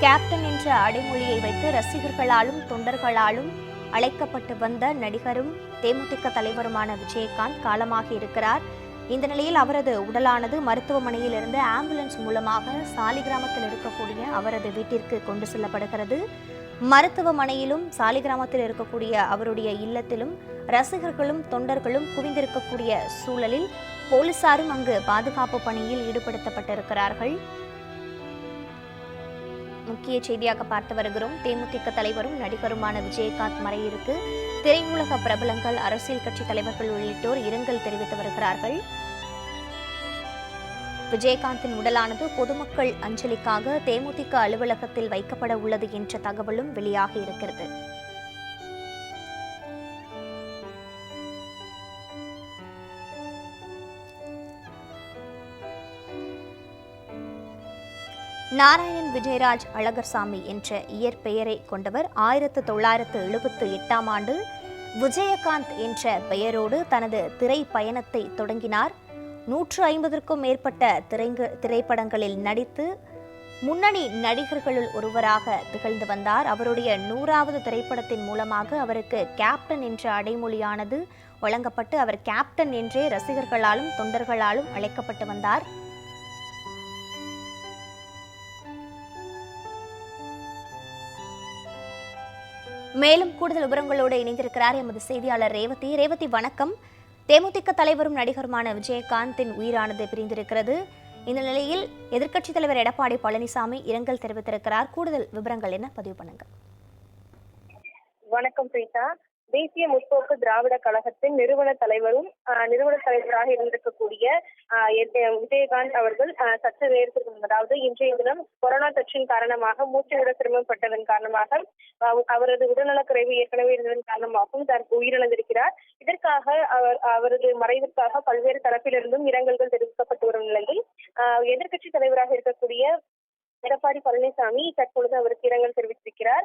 Captain என்ற அடைமொழியை வைத்து ரசிகர்களாலும் தொண்டர்களாலும் அழைக்கப்பட்டு வந்த நடிகரும் தேமுதிக தலைவருமான விஜயகாந்த் காலமாகி இருக்கிறார். இந்த நிலையில் அவரது உடலானது மருத்துவமனையில் இருந்து ஆம்புலன்ஸ் மூலமாக சாலிகிராமத்தில் இருக்கக்கூடிய அவரது வீட்டிற்கு கொண்டு செல்லப்படுகிறது. மருத்துவமனையிலும் சாலிகிராமத்தில் இருக்கக்கூடிய அவருடைய இல்லத்திலும் ரசிகர்களும் தொண்டர்களும் குவிந்திருக்கக்கூடிய சூழலில் போலீசாரும் அங்கு பாதுகாப்பு பணியில் ஈடுபடுத்தப்பட்டிருக்கிறார்கள். முக்கிய செய்தியாக பார்த்து வருகிறோம். தேமுதிக தலைவரும் நடிகருமான விஜயகாந்த் மறையிற்கு திரையுலக பிரபலங்கள் அரசியல் கட்சி தலைவர்கள் உள்ளிட்டோர் இரங்கல் தெரிவித்து வருகிறார்கள். விஜயகாந்தின் உடலானது பொதுமக்கள் அஞ்சலிக்காக தேமுதிக அலுவலகத்தில் வைக்கப்பட உள்ளது என்ற தகவலும் வெளியாகி இருக்கிறது. நாராயண் விஜயராஜ் அழகர்சாமி என்ற இயற்பெயரை கொண்டவர் ஆயிரத்து தொள்ளாயிரத்து எழுபத்து எட்டாம் ஆண்டு விஜயகாந்த் என்ற பெயரோடு தனது திரை பயணத்தை தொடங்கினார். நூற்று ஐம்பதற்கும் மேற்பட்ட திரைங்க திரைப்படங்களில் நடித்து முன்னணி நடிகர்களுள் ஒருவராக திகழ்ந்து வந்தார். அவருடைய நூறாவது திரைப்படத்தின் மூலமாக அவருக்கு கேப்டன் என்ற அடைமொழியானது வழங்கப்பட்டு அவர் கேப்டன் என்றே ரசிகர்களாலும் தொண்டர்களாலும் அழைக்கப்பட்டு வந்தார். மேலும் கூடுதல் விவரங்களோடு இணைந்திருக்கிறார் எமது செய்தியாளர் ரேவதி. ரேவதி வணக்கம். தேமுதிக தலைவரும் நடிகருமான விஜயகாந்தின் உயிரானது பிரிந்திருக்கிறது. இந்த நிலையில் எதிர்க்கட்சித் தலைவர் எடப்பாடி பழனிசாமி இரங்கல் தெரிவித்திருக்கிறார். கூடுதல் விவரங்கள் என்ன? பதிவு பண்ணுங்க வணக்கம் பிரீதா. தேசிய முற்போக்கு திராவிட கழகத்தின் நிறுவன தலைவரும் நிறுவன தலைவராக இருந்திருக்கக்கூடிய ஆஹ், விஜயகாந்த் அவர்கள் ஆஹ், சற்று நேரத்துக்கு அதாவது இன்றைய தினம் கொரோனா தொற்றின் காரணமாக மூச்சு விட சிரமப்பட்டதன் காரணமாக அவரது உடல்நலக்குறைவு ஏற்கனவே இருந்ததன் காரணமாகவும் தன் உயிரிழந்திருக்கிறார். இதற்காக அவர் அவரது மறைவிற்காக பல்வேறு தரப்பிலிருந்தும் இரங்கல்கள் தெரிவிக்கப்பட்டு வரும் நிலையில் ஆஹ், எதிர்க்கட்சி தலைவராக இருக்கக்கூடிய எடப்பாடி பழனிசாமி தற்பொழுது அவருக்கு இரங்கல் தெரிவித்திருக்கிறார்.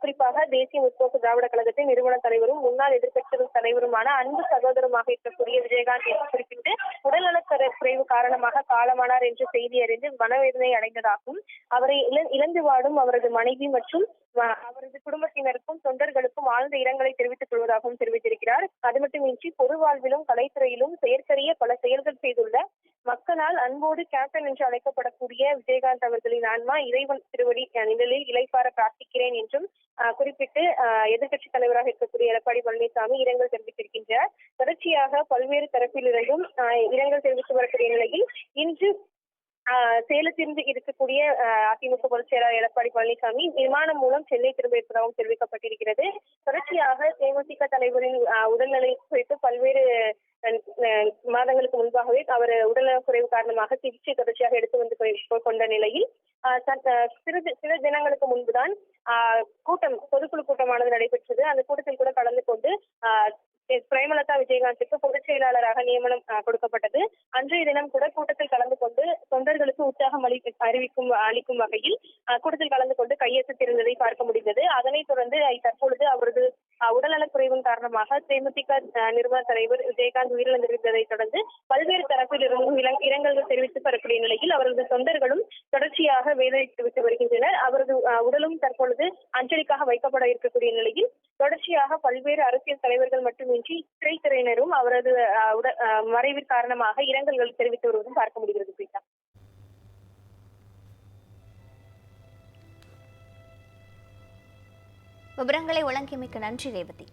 குறிப்பாக தேசிய முற்போக்கு திராவிட கழகத்தின் நிறுவன தலைவரும் முன்னாள் எதிர்க்கட்சி தலைவருமான அன்பு சகோதரமாக இருக்கக்கூடிய விஜயகாந்த் என்று குறிப்பிட்டு உடல்நலக் குறைவு காரணமாக காலமானார் என்ற செய்தி அறிந்து மனவேதனை அடைந்ததாகவும் அவரை இழந்து வாடும் அவரது மனைவி மற்றும் அவரது குடும்பத்தினருக்கும் தொண்டர்களுக்கும் ஆழ்ந்த இரங்கலை தெரிவித்துக் கொள்வதாகவும் தெரிவித்திருக்கிறார். அது மட்டுமின்றி பொது வாழ்விலும் கலைத்துறையிலும் செயற்கரிய பல செயல்கள் செய்துள்ள மக்களால் அன்போடு கேப்டன் என்று அழைக்கப்படக்கூடிய விஜயகாந்த் அவர்களின் ஆன்மா இறைவன் திருவடி நிலையில் நிழலில் பிரார்த்திக்கிறேன் என்றும் குறிப்பிட்டு எதிர்கட்சி தலைவராக இருக்கக்கூடிய எடப்பாடி பழனிசாமி இரங்கல் தெரிவித்திருக்கின்றார். தொடர்ச்சியாக பல்வேறு தரப்பிலிருந்தும் இரங்கல் தெரிவித்து வரக்கூடிய நிலையில் இன்று ஆஹ் சேலத்திலிருந்து இருக்கக்கூடிய அதிமுக பொதுச் செயலாளர் எடப்பாடி பழனிசாமி விமானம் மூலம் சென்னை திரும்ப இருப்பதாகவும் தெரிவிக்கப்பட்டிருக்கிறது. தொடர்ச்சியாக தேமுதிக தலைவரின் ஆஹ் உடல்நிலை குறித்து பல்வேறு மாதங்களுக்கு முன்பாகவே அவர் உடல்நலக் குறைவு காரணமாக சிகிச்சை தொடர்ச்சியாக எடுத்து வந்து கொ- கொண்ட நிலையில் சிறு சில தினங்களுக்கு முன்புதான் கூட்டம் பொதுக்குழு கூட்டமானது நடைபெற்றது. அந்த கூட்டத்தில் கூட கலந்து கொண்டு பிரேமலதா விஜயகாந்துக்கு பொதுச் செயலாளராக நியமனம் கொடுக்கப்பட்டது. அன்றைய தினம் கூட கூட்டத்தில் கலந்து கொண்டு தொண்டர்களுக்கு உற்சாகம் அளி அறிவிக்கும் அளிக்கும் வகையில் கூட்டத்தில் கலந்து கொண்டு கையெழுத்திருந்ததை பார்க்க முடிந்தது. அதனைத் தொடர்ந்து தற்பொழுது அவரது உடல்நலக் குறைவின் காரணமாக தேமுதிக ஆஹ், நிறுவன தலைவர் விஜயகாந்த் உயிரிழந்திருந்ததை தொடர்ந்து பல்வேறு தரப்பில் இருந்தும் இரங்கல்கள் தெரிவித்து வரக்கூடிய நிலையில் அவரது தொண்டர்களும் தொடர்ச்சியாக வேதனை தெரிவித்து வருகின்றனர். அவரது ஆஹ், உடலும் தற்பொழுது அஞ்சலிக்காக வைக்கப்பட இருக்கக்கூடிய நிலையில் தொடர்ச்சியாக பல்வேறு அரசியல் தலைவர்கள் மட்டுமின்றி திரைத்துறையினரும் அவரது ஆஹ், உட மறைவின் காரணமாக இரங்கல்கள் தெரிவித்து வருவதும் பார்க்க முடிகிறது பிரீதா. விவரங்களை வழங்கியமைக்கு நன்றி ரேவதி